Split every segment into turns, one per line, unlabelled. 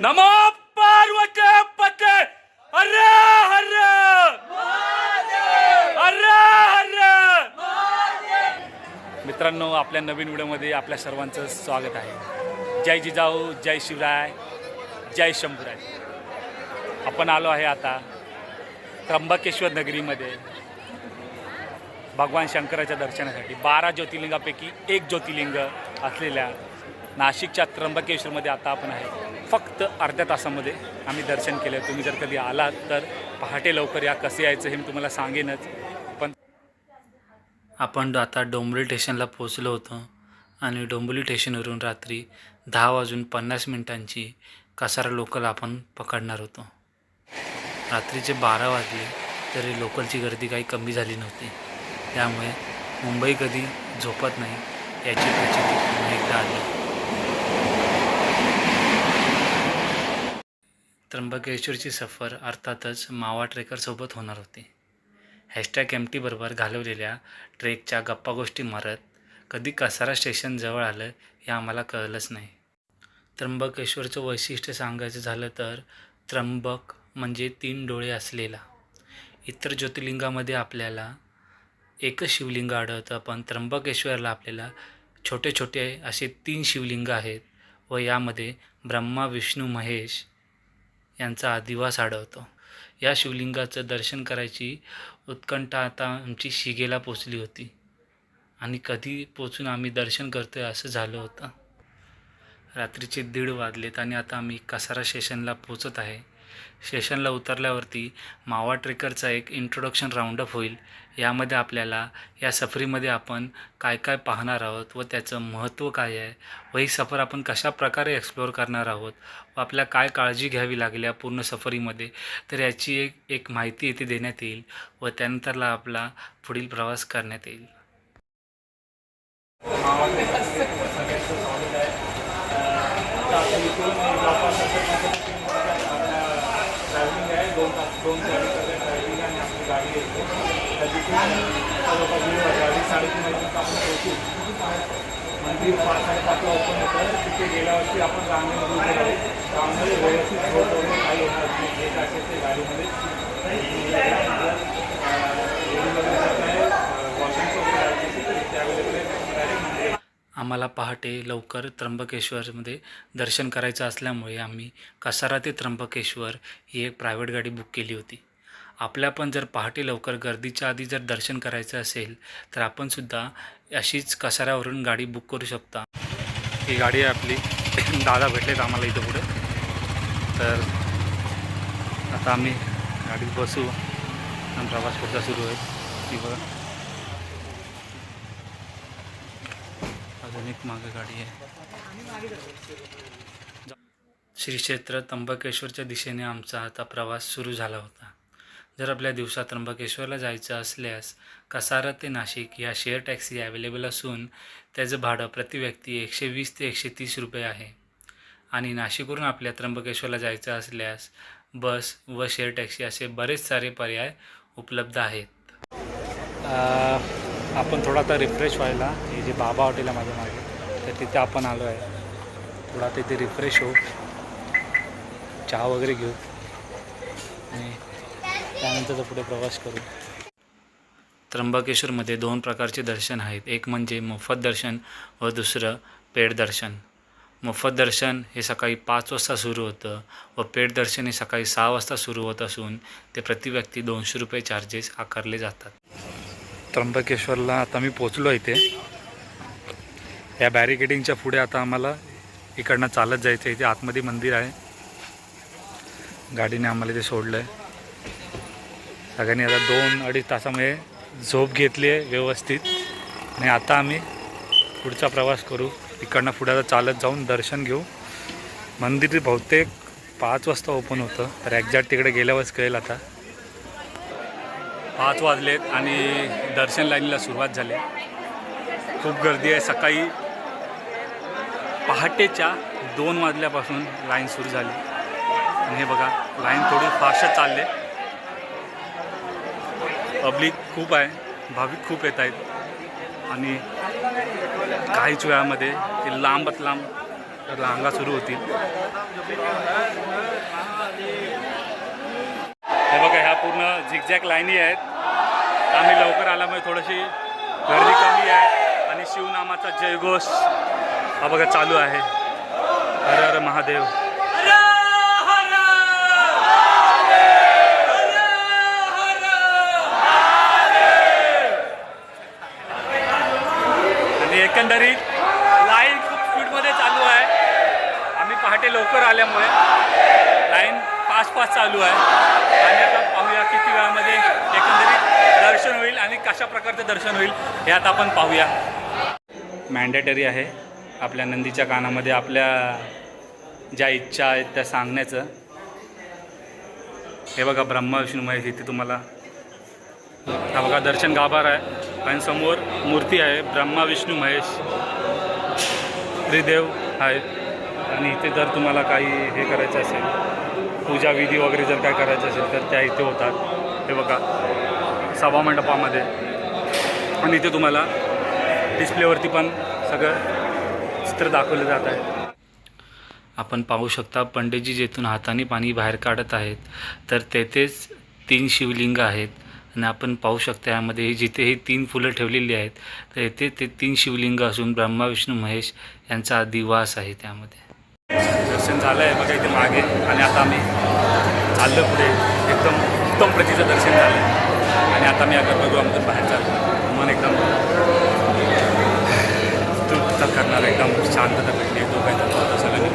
नमो पार्वती पते। हर हर। अरे हर। मित्रांनो आपल्या नवीन व्हिडिओमध्ये आपल्या सर्वांचं स्वागत आहे. जय जिजाऊ जय शिवराय जय शंभूराय. आपण आलो आहे आता त्र्यंबकेश्वर नगरीमध्ये. भगवान शंकराच्या दर्शनासाठी बारा ज्योतिर्लिंगापैकी एक ज्योतिर्लिंग असलेल्या नाशिकच्या त्र्यंबकेश्वरमध्ये आता आपण आहे. फक्त अर्ध्या तासामध्ये आम्ही दर्शन केलं. तुम्ही जर कधी आलात तर पहाटे लवकर या. कसे यायचं हे मी तुम्हाला सांगेनच. पण
आपण आता डोंबरी स्टेशनला पोचलो होतो आणि डोंबली स्टेशनवरून रात्री दहा वाजून पन्नास मिनिटांची कसारा लोकल आपण पकडणार होतो. रात्रीचे बारा वाजले तरी लोकलची गर्दी काही कमी झाली नव्हती. त्यामुळे मुंबई कधी झोपत नाही याची प्रचिती त्र्यंबकेश्वरची सफर अर्थातच मावा ट्रेकरसोबत होणार होती. हॅशटॅग एम टीबरोबर घालवलेल्या ट्रेकच्या गप्पा गोष्टी मारत कधी कसारा स्टेशन जवळ आलं हे आम्हाला कळलंच नाही. त्र्यंबकेश्वरचं वैशिष्ट्य सांगायचं झालं तर त्र्यंबक म्हणजे तीन डोळे असलेला. इतर ज्योतिर्लिंगामध्ये आपल्याला एकच शिवलिंग आढळतं पण त्र्यंबकेश्वरला आपल्याला छोटे छोटे असे तीन शिवलिंग आहेत व यामध्ये ब्रह्मा विष्णू महेश यांचा आदिवास आढळतो. या शिवलिंगाचं दर्शन करायची उत्कंठा आता आमची शिगेला पोचली होती. आणि कधी पोचून आम्ही दर्शन करतोय असं झालं होतं. रात्रीचे दीड वाजलेत आणि आता आम्ही कसारा स्टेशनला पोचत आहे. स्टेशनला उतरल्यावरती मावा ट्रेकरचा एक इंट्रोडक्शन राऊंडअप होईल. यामध्ये आपल्याला या सफरीमध्ये आपण काय काय पाहणार आहोत व त्याचं महत्त्व काय आहे व ही सफर आपण कशा प्रकारे एक्सप्लोअर करणार आहोत व आपल्या काय काळजी घ्यावी लागेल या पूर्ण सफरीमध्ये तर याची एक एक माहिती इथे देण्यात येईल व त्यानंतरला आपला पुढील प्रवास करण्यात येईल.
ट्रॅव्हलिंग दोन ट्रॅव्हलिंग आणि आपली गाडी येते. तर तिथून जवळपास अडीच साडेतीन वाजेपर्यंत आपण पोहोचू. मंदिर पाच साडेपाचला ओपन होतं. तिथे गेल्यावरती आपण रांगेमध्ये रांगेमध्ये व्यवस्थित रोड वगैरे काही होणार नाही जे काय असेल ते गाडीमध्ये एवढी वगैरे काय वॉशिंगचं वगैरे जायचं असेल तर ते अवेलेबल आहे डायरेक्ट मंदिर
आम्हाला पहाटे लवकर त्र्यंबकेश्वरमध्ये दर्शन करायचं असल्यामुळे आम्ही कसारा ते त्र्यंबकेश्वर ही एक प्रायव्हेट गाडी बुक केली होती. आपल्या पण जर पहाटे लवकर गर्दीच्या आधी जर दर्शन करायचं असेल तर आपणसुद्धा अशीच कसाऱ्यावरून गाडी बुक करू शकता. ही गाडी आहे आपली. दादा भेटलेत आम्हाला इथं पुढे. तर आता आम्ही गाडीत बसू. आणि प्रवास पुढचा सुरू आहे. ती बघा. अजून एक मागे गाडी आहे. श्री क्षेत्र त्र्यंबकेश्वरच्या दिशेने आमचा आता प्रवास सुरू झाला होता. जर आपल्या दिवसात त्र्यंबकेश्वरला जायचं असल्यास कसारा ते नाशिक या शेअर टॅक्सी अवेलेबल असून त्याचं भाडं प्रति व्यक्ती एकशे वीस ते एकशे तीस रुपये आहे. आणि नाशिकवरून आपल्या त्र्यंबकेश्वरला जायचं असल्यास बस व शेअर टॅक्सी असे बरेच सारे पर्याय उपलब्ध आहेत. आपण थोडा आता रिफ्रेश व्हायला. हे जे बाबा हॉटेल आहे माझ्या मागे तर तिथे आपण आलो आहे. थोडा तिथे रिफ्रेश होऊ. चहा वगैरे घेऊ. आणि त्यानंतरचा पुढे प्रवास करू. त्र्यंबकेश्वरमध्ये दोन प्रकारचे दर्शन आहेत. एक म्हणजे मोफत दर्शन व दुसरं पेड दर्शन. मोफत दर्शन हे सकाळी पाच वाजता सुरू होतं व पेड दर्शन हे सकाळी सहा वाजता सुरू होत असून ते प्रति व्यक्ती दोनशे रुपये चार्जेस आकारले जातात. त्र्यंबकेश्वरला आता मी पोचलो इथे. या बॅरिकेडिंगच्या पुढे आता आम्हाला इकडनं चालत जायचं इथे आतमध्ये मंदिर आहे. गाडीने आम्हाला इथे सोडलं आहे सगळ्यांनी आता दोन अडीच तासामध्ये झोप घेतली आहे व्यवस्थित. आणि आता आम्ही पुढचा प्रवास करू. इकडनं पुढे आता चालत जाऊन दर्शन घेऊ. मंदिर बहुतेक पाच वाजता ओपन होतं. तर एक्झॅक्ट तिकडे गेल्यावरच कळेल आता. पाच वाजलेत आणि दर्शन लाईनीला सुरुवात झाली. खूप गर्दी आहे. सकाळी पहाटेच्या दोन वाजल्यापासून लाईन सुरू झाली. आणि हे बघा लाईन थोडी फास्टच चालले. पब्लिक खूप आहे. भाविक खूप येत आहेत. आणि काहीच वेळामध्ये ते लांबत लांब रांगा सुरू होतील.
पूर्ण झिकझॅक लाईनी आहेत. आम्ही लवकर आल्यामुळे थोडीशी गर्दी कमी आहे आणि शिवनामाचा जयघोष हा बघा चालू आहे. हर हर महादेव! आणि एकंदरीत लाईन खूप स्पीडमध्ये चालू आहे. आम्ही पहाटे लवकर आल्यामुळे लाईन आसपास चालू आहे. आणि आता पाहूया किती वेळामध्ये एकंदरीत दर्शन होईल आणि कशा प्रकारचं दर्शन होईल हे आता आपण पाहूया. मॅन्डेटरी आहे आपल्या नंदीच्या कानामध्ये आपल्या ज्या इच्छा आहेत त्या सांगण्याचं. हे बघा ब्रह्मा विष्णू महेश इथे तुम्हाला. हा बघा दर्शन गाभार आहे. आणि समोर मूर्ती आहे ब्रह्मा विष्णू महेश. त्रिदेव आहेत. आणि इथे जर तुम्हाला काही हे करायचं असेल पूजा विधी वगैरे जर काय करायचं असेल तर त्या इथे होतात. हे बघा सभा मंडपामध्ये. आणि इथे तुम्हाला डिस्प्लेवरती पण सगळं चित्र दाखवलं जात आहे. आपण पाहू शकता पंडितजी जेथून हाताने पाणी बाहेर काढत आहेत तर तेथेच तीन शिवलिंग आहेत. आणि आपण पाहू शकता यामध्ये जिथे ही तीन फुलं ठेवलेली आहेत तर येथे ते तीन शिवलिंग असून ब्रह्मा विष्णू महेश यांचा अधिवास आहे त्यामध्ये. दर्शन झालं आहे बघा इथे मागे आणि आता आम्ही चाललो पुढे. एकदम उत्तम प्रतीचं दर्शन झालं आणि आता मी आता बघू आमचं बाहेर चाललो मन एकदम तृप्त करणार एकदम शांतता भेटली दोघांचा सगळं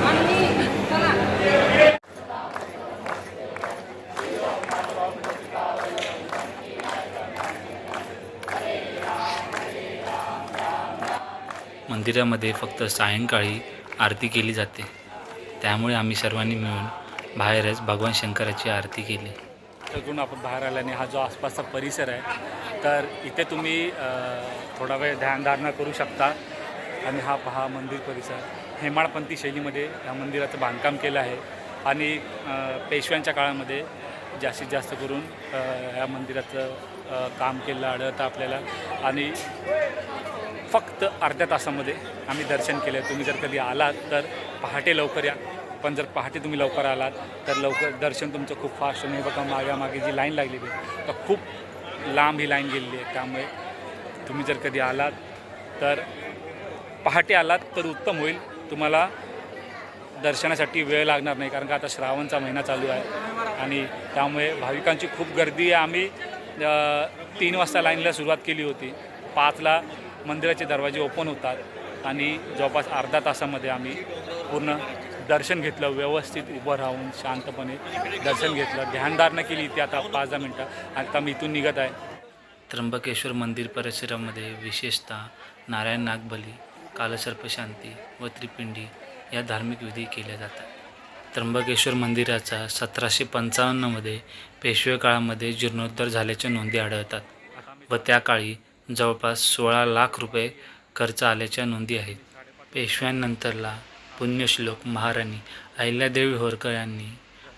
मंदिरामध्ये फक्त सायंकाळी आरती केली जाते. त्यामुळे आम्ही सर्वांनी मिळून बाहेरच भगवान शंकराची आरती केली. अजून आपण बाहेर आल्याने हा जो आसपासचा परिसर आहे तर इथे तुम्ही थोडा वेळ ध्यानधारणा करू शकता. आणि हा पहा मंदिर परिसर. हेमाडपंथी शैलीमध्ये या मंदिराचं बांधकाम केलं आहे. आणि पेशव्यांच्या काळामध्ये जास्तीत जास्त करून या मंदिराचं काम केलं आढळतं आपल्याला. आणि फक्त अर्ध्या तासामध्ये आम्ही दर्शन केलं. तुम्ही जर कधी आलात तर पहाटे लवकर या. पण जर पहाटे तुम्ही लवकर आलात तर लवकर दर्शन तुमचं खूप फास्ट आणि बघा मागामागे जी लाईन लागलेली आहे तर खूप लांब ही लाईन गेलेली आहे. त्यामुळे तुम्ही जर कधी आलात तर पहाटे आलात तर उत्तम होईल. तुम्हाला दर्शनासाठी वेळ लागणार नाही कारण का आता श्रावणचा महिना चालू आहे. आणि त्यामुळे भाविकांची खूप गर्दी आहे. आम्ही तीन वाजता लाईनला सुरुवात केली होती. पाचला मंदिराचे दरवाजे ओपन होतात आणि जवळपास अर्धा तासामध्ये आम्ही पूर्ण दर्शन घेतलं व्यवस्थित उभं राहून शांतपणे दर्शन घेतलं. ध्यानधारणा केली ती आता पाच दहा मिनटं आता मी इथून निघत आहे. त्र्यंबकेश्वर मंदिर परिसरामध्ये विशेषतः नारायण नागबली कालसर्पशांती व त्रिपिंडी या धार्मिक विधी केल्या जातात. त्र्यंबकेश्वर मंदिराचा सतराशे पंचावन्नमध्ये पेशवे काळामध्ये जीर्णोद्धार झाल्याच्या नोंदी आढळतात व त्या काळी जवळपास सोळा लाख रुपये खर्च आल्याच्या नोंदी आहेत. पेशव्यांनंतरला पुण्यश्लोक महाराणी अहिल्यादेवी होरकर यांनी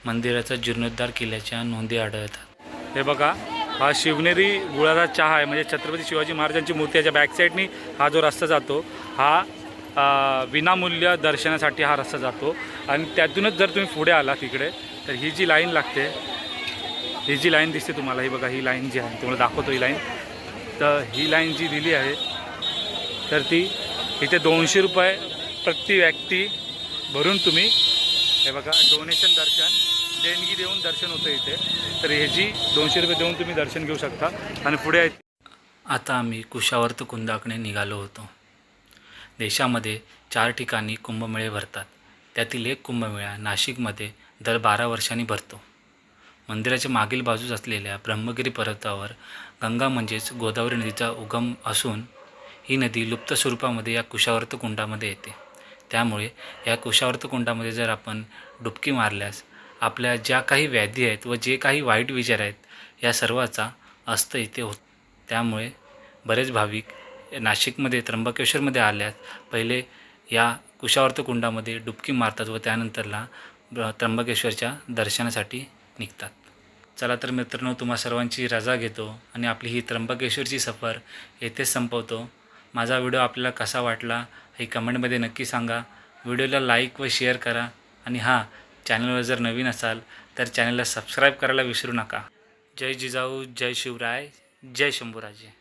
मंदिराचा जीर्णोद्धार केल्याच्या नोंदी आढळतात. हे बघा हा शिवनेरी गुळाचा चहा आहे. म्हणजे छत्रपती शिवाजी महाराजांची मूर्ती याच्या बॅकसाईडनी हा जो रस्ता जातो हा विनामूल्य दर्शनासाठी हा रस्ता जातो. आणि त्यातूनच जर तुम्ही पुढे आला तिकडे तर ही जी लाईन लागते ही जी लाईन दिसते तुम्हाला ही बघा ही लाईन जी आहे तुम्हाला दाखवतो ही लाईन. तर ही लाईन जी दिली आहे तर ती इथे दोनशे रुपये प्रति व्यक्ती भरून तुम्ही हे बघा डोनेशन दर्शन देणगी देऊन दर्शन होतं इथे. तर ह्याची दोनशे रुपये देऊन तुम्ही दर्शन घेऊ शकता. आणि पुढे आता आम्ही कुशावर्त कुंदाकडे निघालो होतो. देशामध्ये चार ठिकाणी कुंभमेळे भरतात. त्यातील एक कुंभमेळा नाशिकमध्ये दर बारा वर्षांनी भरतो. मंदिराच्या मागील बाजूस असलेल्या ब्रह्मगिरी पर्वतावर गंगा म्हणजेच गोदावरी नदीचा उगम असून ही नदी लुप्त स्वरूपामध्ये या कुशावर्त कुंडामध्ये येते. त्यामुळे या कुशावर्त कुंडामध्ये जर आपण डुबकी मारल्यास आपल्या ज्या काही व्याधी आहेत व जे काही वाईट विचार आहेत या सर्वाचा अस्त इथे होत. त्यामुळे बरेच भाविक नाशिकमध्ये त्र्यंबकेश्वरमध्ये आल्यास पहिले या कुशावर्त कुंडामध्ये डुबकी मारतात व त्यानंतरला त्र्यंबकेश्वरच्या दर्शनासाठी निघतात. चला तर मित्रांनो तुम्हा सर्वांची रजा घेतो आणि आपली ही त्र्यंबकेश्वरची सफर येथेच संपवतो. माझा व्हिडिओ आपल्याला कसा वाटला हे कमेंटमध्ये नक्की सांगा. व्हिडिओला लाईक व शेअर करा आणि हां चॅनलवर जर नवीन असाल तर चॅनलला सबस्क्राईब करायला विसरू नका.
जय जिजाऊ जय शिवराय जय शंभूराजे.